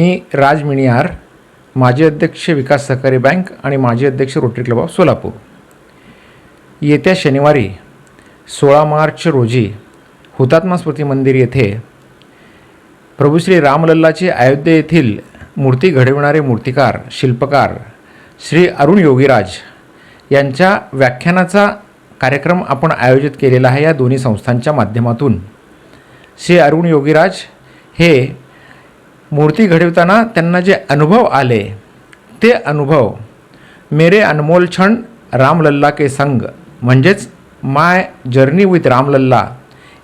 मी राज मिणियार माजी अध्यक्ष विकास सहकारी बँक आणि माजी अध्यक्ष रोटरी क्लब ऑफ सोलापूर. येत्या शनिवारी सोळा मार्च रोजी हुतात्मा स्मृती मंदिर येथे प्रभू श्री रामलल्लाची अयोध्ये येथील मूर्ती घडविणारे मूर्तिकार शिल्पकार श्री अरुण योगीराज यांच्या व्याख्यानाचा कार्यक्रम आपण आयोजित केलेला आहे या दोन्ही संस्थांच्या माध्यमातून. श्री अरुण योगीराज हे मूर्ती घडवताना त्यांना जे अनुभव आले ते अनुभव मेरे अनमोल क्षण रामलल्ला के संग म्हणजेच माय जर्नी विथ रामलल्ला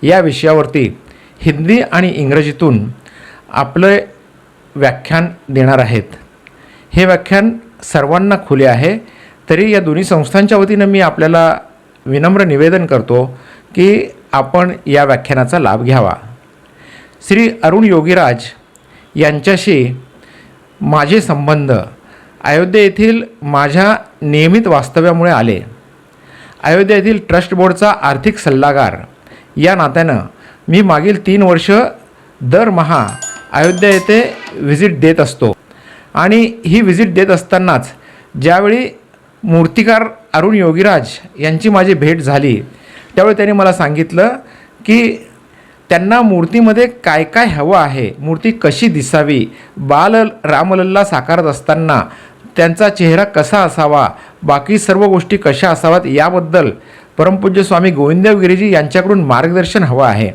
या विषयावरती हिंदी आणि इंग्रजीतून आपलं व्याख्यान देणार आहेत. हे व्याख्यान सर्वांना खुले आहे तरी या दोन्ही संस्थांच्या वतीनं मी आपल्याला विनम्र निवेदन करतो की आपण या व्याख्यानाचा लाभ घ्यावा. श्री अरुण योगीराज यांच्याशी माझे संबंध अयोध्या येथील माझ्या नियमित वास्तव्यामुळे आले. अयोध्या येथील ट्रस्ट बोर्डचा आर्थिक सल्लागार. या नात्यानं मी मागील तीन वर्ष दरमहा अयोध्या येथे व्हिजिट देत असतो. आणि ही व्हिजिट देत असतानाच ज्यावेळी मूर्तिकार अरुण योगीराज यांची माझी भेट झाली त्यावेळी त्यांनी मला सांगितलं की त्यांना मूर्तीमध्ये काय काय हवं आहे? मूर्ती कशी दिसावी? बाल रामलल्ला साकारत असताना त्यांचा चेहरा कसा असावा? बाकी सर्व गोष्टी कशा असाव्यात याबद्दल परमपूज्य स्वामी गोविंदगिरीजी यांच्याकडून मार्गदर्शन हवं आहे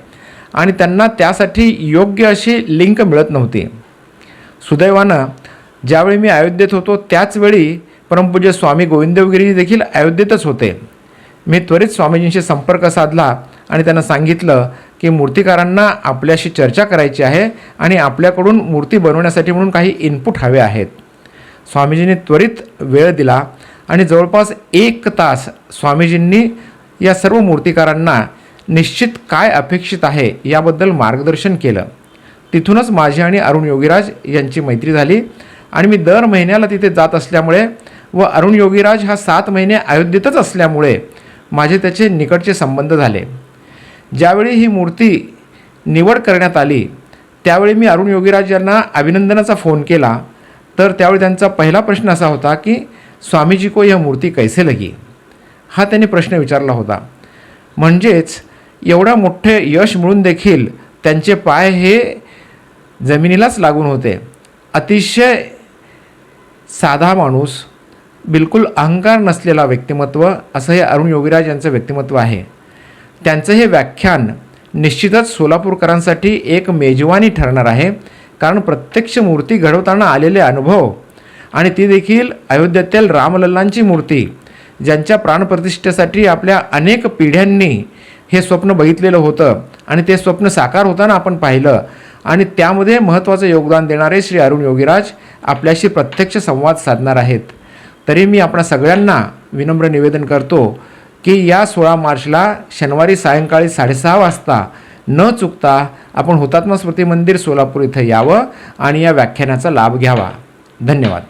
आणि त्यांना त्यासाठी योग्य अशी लिंक मिळत नव्हती. सुदैवानं ज्यावेळी मी अयोध्येत होतो त्याचवेळी परमपूज्य स्वामी गोविंदगिरी देखील अयोध्येतच होते. मी त्वरित स्वामीजींशी संपर्क साधला. आणि त्यांना सांगितलं की मूर्तिकारांना आपल्याशी चर्चा करायची आहे आणि आपल्याकडून मूर्ती बनवण्यासाठी म्हणून काही इनपुट हवे आहेत. स्वामीजींनी त्वरित वेळ दिला आणि जवळपास एक तास स्वामीजींनी या सर्व मूर्तिकारांना निश्चित काय अपेक्षित आहे याबद्दल मार्गदर्शन केलं. तिथूनच माझी आणि अरुण योगीराज यांची मैत्री झाली आणि मी दर महिन्याला तिथे जात असल्यामुळे व अरुण योगीराज हा सात महिने अयोध्येतच असल्यामुळे माझे त्याचे निकटचे संबंध झाले. ज्यावेळी ही मूर्ती निवड करण्यात आली त्यावेळी मी अरुण योगीराज यांना अभिनंदनाचा फोन केला. तर त्यावेळी त्यांचा पहिला प्रश्न असा होता की स्वामीजी को यह मूर्ती कैसे लगी? हा त्यांनी प्रश्न विचारला होता. म्हणजेच एवढा मोठे यश मिळून देखील त्यांचे पाय हे जमिनीलाच लागून होते. अतिशय साधा माणूस बिलकुल अहंकार नसलेला व्यक्तिमत्व असं हे अरुण योगीराज यांचं व्यक्तिमत्व आहे. त्यांचं हे व्याख्यान निश्चितच सोलापूरकरांसाठी एक मेजवानी ठरणार आहे कारण प्रत्यक्ष मूर्ती घडवताना आलेले अनुभव आणि ती देखील अयोध्येतील रामलल्लांची मूर्ती ज्यांच्या प्राणप्रतिष्ठेसाठी आपल्या अनेक पिढ्यांनी हे स्वप्न बघितलेलं होतं आणि ते स्वप्न साकार होताना आपण पाहिलं आणि त्यामध्ये महत्त्वाचं योगदान देणारे श्री अरुण योगीराज आपल्याशी प्रत्यक्ष संवाद साधणार आहेत. तरी मी आपणा सगळ्यांना विनम्र निवेदन करतो की या सोळा मार्चला शनिवारी सायंकाळी साडेसहा वाजता न चुकता आपण हुतात्मा स्मृती मंदिर सोलापूर इथं यावं आणि या व्याख्यानाचा लाभ घ्यावा. धन्यवाद.